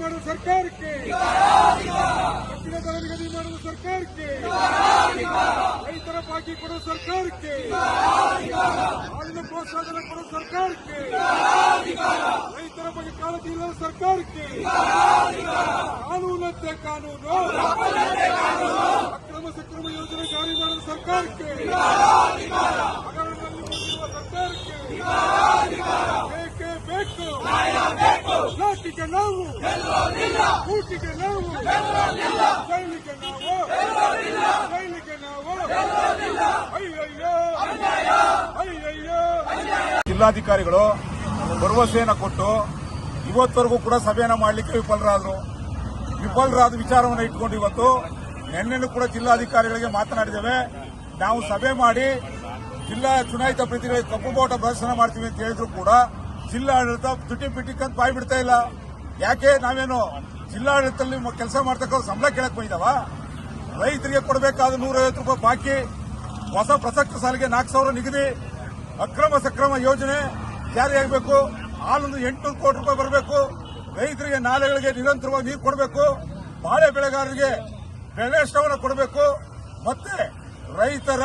ಮಾಡುವ ಸರ್ಕಾರಕ್ಕೆ. ಕಬ್ಬಿನ ದರ ನಿಗದಿ ಮಾಡುವ ಸರ್ಕಾರಕ್ಕೆ. ರೈತರ ಬಾಕಿ ಕೊಡುವ ಸರ್ಕಾರಕ್ಕೆ. ಹಾಲಿನ ಪ್ರೋತ್ಸಾಹನ ಕೊಡುವ ಸರ್ಕಾರಕ್ಕೆ. ರೈತರ ಬಗ್ಗೆ ಕಾಳಜಿ ಇಲ್ಲದ ಸರ್ಕಾರಕ್ಕೆ. ಕಾನೂನಂತೆ ಕಾನೂನು. ಅಕ್ರಮ ಸಕ್ರಮ ಯೋಜನೆ ಜಾರಿ ಮಾಡುವ ಸರ್ಕಾರಕ್ಕೆ. ಹಗರಣದಲ್ಲಿ ಸರ್ಕಾರಕ್ಕೆ. ನಾವು ಊಟಿಗೆ ನಾವು ಸೈನಿಕ ನಾವು ಸೈನಿಕ ನಾವು ಅಯ್ಯಯ್ಯೋ ಅಯ್ಯಯ್ಯೋ ಜಿಲ್ಲಾಧಿಕಾರಿಗಳು ಭರವಸೆಯನ್ನು ಕೊಟ್ಟು ಇವತ್ತವರೆಗೂ ಕೂಡ ಸಭೆಯನ್ನು ಮಾಡಲಿಕ್ಕೆ ವಿಫಲರಾದರು. ವಿಫಲರಾದ ವಿಚಾರವನ್ನು ಇಟ್ಕೊಂಡು ಇವತ್ತು ನಿನ್ನೆನೂ ಕೂಡ ಜಿಲ್ಲಾಧಿಕಾರಿಗಳಿಗೆ ಮಾತನಾಡಿದ್ದೇವೆ. ನಾವು ಸಭೆ ಮಾಡಿ ಜಿಲ್ಲಾ ಚುನಾಯಿತ ಪ್ರತಿನಿಧಿಗಳಿಗೆ ಕಪ್ಪು ಬಾವುಟ ಪ್ರದರ್ಶನ ಮಾಡ್ತೀವಿ ಅಂತ ಹೇಳಿದ್ರು ಕೂಡ ಜಿಲ್ಲಾಡಳಿತ ತುಟಿ ಪಿಟಿಕಂತ ಬಾಯಿ ಬಿಡ್ತಾ ಇಲ್ಲ. ಯಾಕೆ? ನಾವೇನು ಜಿಲ್ಲಾಡಳಿತದಲ್ಲಿ ಕೆಲಸ ಮಾಡ್ತಕ್ಕ ಸಂಬಳ ಕೇಳಕ್ ಬಂದಿದಾವ ರೈತರಿಗೆ ಕೊಡಬೇಕಾದ ನೂರೈವತ್ತು ರೂಪಾಯಿ ಬಾಕಿ, ಹೊಸ ಪ್ರಸಕ್ತ ಸಾಲಿಗೆ ನಾಲ್ಕು ಸಾವಿರ ನಿಗದಿ, ಅಕ್ರಮ ಸಕ್ರಮ ಯೋಜನೆ ಜಾರಿಯಾಗಬೇಕು ಹಾಲೊಂದು ಎಂಟು ಕೋಟಿ ರೂಪಾಯಿ ಬರಬೇಕು. ರೈತರಿಗೆ ನಾಲೆಗಳಿಗೆ ನಿರಂತರವಾಗಿ ನೀರು ಕೊಡಬೇಕು. ಬಾಳೆ ಬೆಳೆಗಾರರಿಗೆ ಬೆಳೆ ಕೊಡಬೇಕು. ಮತ್ತೆ ರೈತರ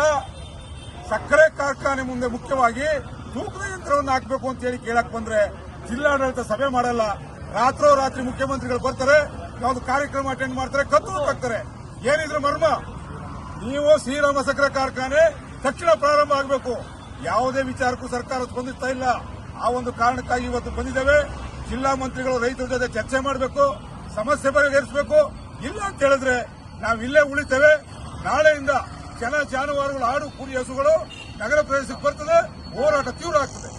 ಸಕ್ಕರೆ ಕಾರ್ಖಾನೆ ಮುಂದೆ ಮುಖ್ಯವಾಗಿ ತೂಕದ ಯಂತ್ರವನ್ನು ಹಾಕಬೇಕು ಅಂತ ಹೇಳಿ ಕೇಳಕ್ ಬಂದ್ರೆ ಜಿಲ್ಲಾಡಳಿತ ಸಭೆ ಮಾಡಲ್ಲ. ರಾತ್ರೋ ರಾತ್ರಿ ಮುಖ್ಯಮಂತ್ರಿಗಳು ಬರ್ತಾರೆ, ಯಾವ್ದು ಕಾರ್ಯಕ್ರಮ ಅಟೆಂಡ್ ಮಾಡ್ತಾರೆ ಕತ್ತು ಹಾಕ್ತಾರೆ. ಏನಿದ್ರು ಮರ್ಮ? ನೀವು ಶ್ರೀರಾಮ ಸಕ್ಕರೆ ಕಾರ್ಖಾನೆ ತಕ್ಷಣ ಪ್ರಾರಂಭ ಆಗಬೇಕು. ಯಾವುದೇ ವಿಚಾರಕ್ಕೂ ಸರ್ಕಾರ ಸ್ಪಂದಿಸ್ತಾ ಇಲ್ಲ. ಆ ಒಂದು ಕಾರಣಕ್ಕಾಗಿ ಇವತ್ತು ಬಂದಿದ್ದೇವೆ. ಜಿಲ್ಲಾ ಮಂತ್ರಿಗಳು ರೈತರ ಜೊತೆ ಚರ್ಚೆ ಮಾಡಬೇಕು, ಸಮಸ್ಯೆ ಬಗೆಹರಿಸಬೇಕು. ಇಲ್ಲ ಅಂತ ಹೇಳಿದ್ರೆ ನಾವು ಇಲ್ಲೇ ಉಳಿತೇವೆ. ನಾಳೆಯಿಂದ ಜನ ಜಾನುವಾರುಗಳು ಆಡು ಕುರಿ ಹಸುಗಳು ನಗರ ಪ್ರದೇಶಕ್ಕೆ ಬರ್ತದೆ. ಹೋರಾಟ ತೀವ್ರ ಆಗ್ತದೆ.